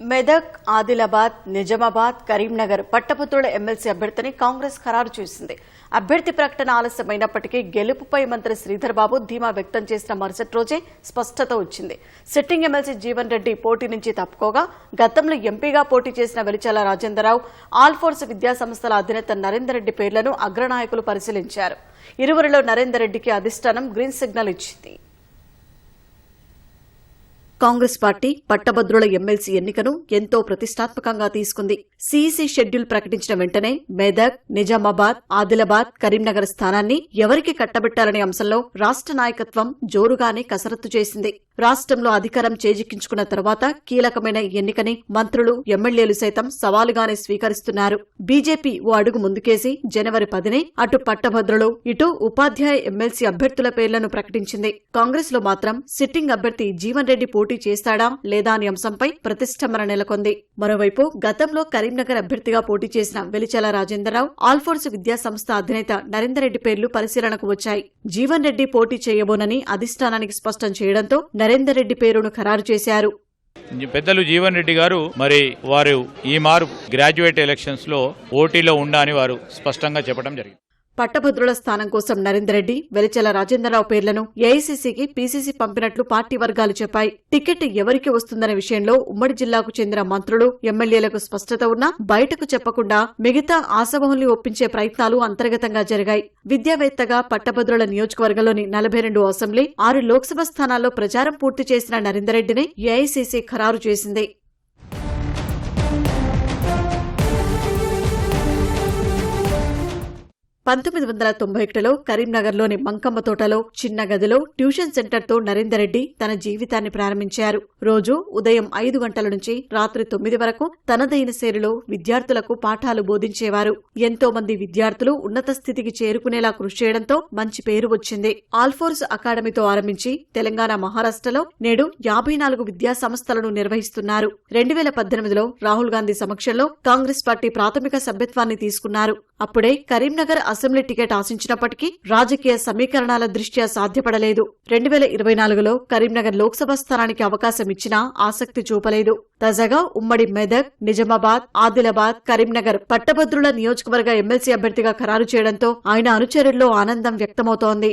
మెదక్ ఆదిలాబాద్ నిజామాబాద్ కరీంనగర్ పట్టపుత్రుల ఎమ్మెల్సీ అభ్యర్థిని కాంగ్రెస్ ఖరారు చేసింది. అభ్యర్థి ప్రకటన ఆలస్యమైనప్పటికీ గెలుపుపై మంత్రి శ్రీధర్ బాబు ధీమా వ్యక్తం చేసిన మరుసటి రోజే స్పష్టత వచ్చింది. సిట్టింగ్ ఎమ్మెల్సీ జీవన్ రెడ్డి పోటీ నుంచి తప్పుకోగా గతంలో ఎంపీగా పోటీ చేసిన వెలిచాల రాజేంద్రరావు ఆల్ఫోర్స్ విద్యాసంస్థల అధినేత నరేందర్ రెడ్డి పేర్లను అగ్రనాయకులు పరిశీలించారు. ఇరువురిలో నరేందర్ రెడ్డికి అధిష్టానం గ్రీన్ సిగ్నల్ ఇచ్చింది. కాంగ్రెస్ పార్టీ పట్టభద్రుల ఎమ్మెల్సీ ఎన్నికను ఎంతో ప్రతిష్టాత్మకంగా తీసుకుంది. సీఈసీ షెడ్యూల్ ప్రకటించిన వెంటనే మెదక్ నిజామాబాద్ ఆదిలాబాద్ కరీంనగర్ స్థానాన్ని ఎవరికి కట్టబెట్టాలనే అంశంలో రాష్ట్ర నాయకత్వం జోరుగానే కసరత్తు చేసింది. రాష్ట్రంలో అధికారం చేజిక్కించుకున్న తర్వాత కీలకమైన ఎన్నికని మంత్రులు ఎమ్మెల్యేలు సైతం సవాలుగానే స్వీకరిస్తున్నారు. బీజేపీ ఓ అడుగు ముందుకేసి జనవరి పదినే అటు పట్టభద్రులు ఇటు ఉపాధ్యాయ ఎమ్మెల్సీ అభ్యర్థుల పేర్లను ప్రకటించింది. కాంగ్రెస్లో మాత్రం సిట్టింగ్ అభ్యర్థి జీవన్ రెడ్డి పోటీ పోటీ చేస్తాడా లేదా అనే అంశంపై ప్రతిష్టంభన నెలకొంది. మరోవైపు గతంలో కరీంనగర్ అభ్యర్థిగా పోటీ చేసిన వెలిచల రాజేంద్రరావు ఆల్ఫోర్స్ విద్యా సంస్థ అధినేత నరేందర్ రెడ్డి పేర్లు పరిశీలనకు వచ్చాయి. జీవన్ రెడ్డి పోటీ చేయబోనని అధిష్టానానికి స్పష్టం చేయడంతో నరేందర్ రెడ్డి పేరును ఖరారు చేశారు. పెద్దలు జీవన్ రెడ్డి గారు మరి వారు ఈ మారు గ్రాడ్యుయేట్ ఎలక్షన్స్లో పోటీలో ఉండని వారు స్పష్టంగా చెప్పడం జరిగింది. పట్టభద్రుల స్థానం కోసం నరేందర్ రెడ్డి వెలిచల రాజేంద్రరావు పేర్లను ఏఐసీసీకి పీసీసీ పంపినట్లు పార్టీ వర్గాలు చెప్పాయి. టికెట్ ఎవరికి వస్తుందనే విషయంలో ఉమ్మడి జిల్లాకు చెందిన మంత్రులు ఎమ్మెల్యేలకు స్పష్టత ఉన్నా బయటకు చెప్పకుండా మిగతా ఆశావహుల్ని ఒప్పించే ప్రయత్నాలు అంతర్గతంగా జరిగాయి. విద్యావేత్తగా పట్టభద్రుల నియోజకవర్గంలోని నలభై రెండు అసెంబ్లీ ఆరు లోక్సభ స్థానాల్లో ప్రచారం పూర్తి చేసిన నరేందర్ రెడ్డిని ఏఐసీసీ ఖరారు చేసింది. పంతొమ్మిది వందల తొంభై ఒకటిలో కరీంనగర్లోని మంకమ్మ తోటలో చిన్న గదిలో ట్యూషన్ సెంటర్తో నరేందర్ రెడ్డి తన జీవితాన్ని ప్రారంభించారు. రోజు ఉదయం ఐదు గంటల నుంచి రాత్రి తొమ్మిది వరకు తనదైన శైలిలో విద్యార్థులకు పాఠాలు బోధించేవారు. ఎంతో మంది విద్యార్థులు ఉన్నత స్థితికి చేరుకునేలా కృషి చేయడంతో మంచి పేరు వచ్చింది. ఆల్ఫోర్స్ అకాడమీతో ఆరంభించి తెలంగాణ మహారాష్ట్రలో నేడు యాభై నాలుగు విద్యా సంస్థలను నిర్వహిస్తున్నారు. రెండు వేల పద్దెనిమిదిలో రాహుల్ గాంధీ సమక్షంలో కాంగ్రెస్ పార్టీ ప్రాథమిక సభ్యత్వాన్ని తీసుకున్నారు. అప్పుడే కరీంనగర్ అసెంబ్లీ టికెట్ ఆశించినప్పటికీ రాజకీయ సమీకరణాల దృష్ట్యా సాధ్యపడలేదు. రెండు వేల ఇరవై నాలుగులో కరీంనగర్ లోక్సభ స్థానానికి అవకాశం ఇచ్చినా ఆసక్తి చూపలేదు. తాజాగా ఉమ్మడి మెదక్ నిజామాబాద్ ఆదిలాబాద్ కరీంనగర్ పట్టభద్రుల నియోజకవర్గ ఎమ్మెల్సీ అభ్యర్థిగా ఖరారు చేయడంతో ఆయన అనుచరుల్లో ఆనందం వ్యక్తమవుతోంది.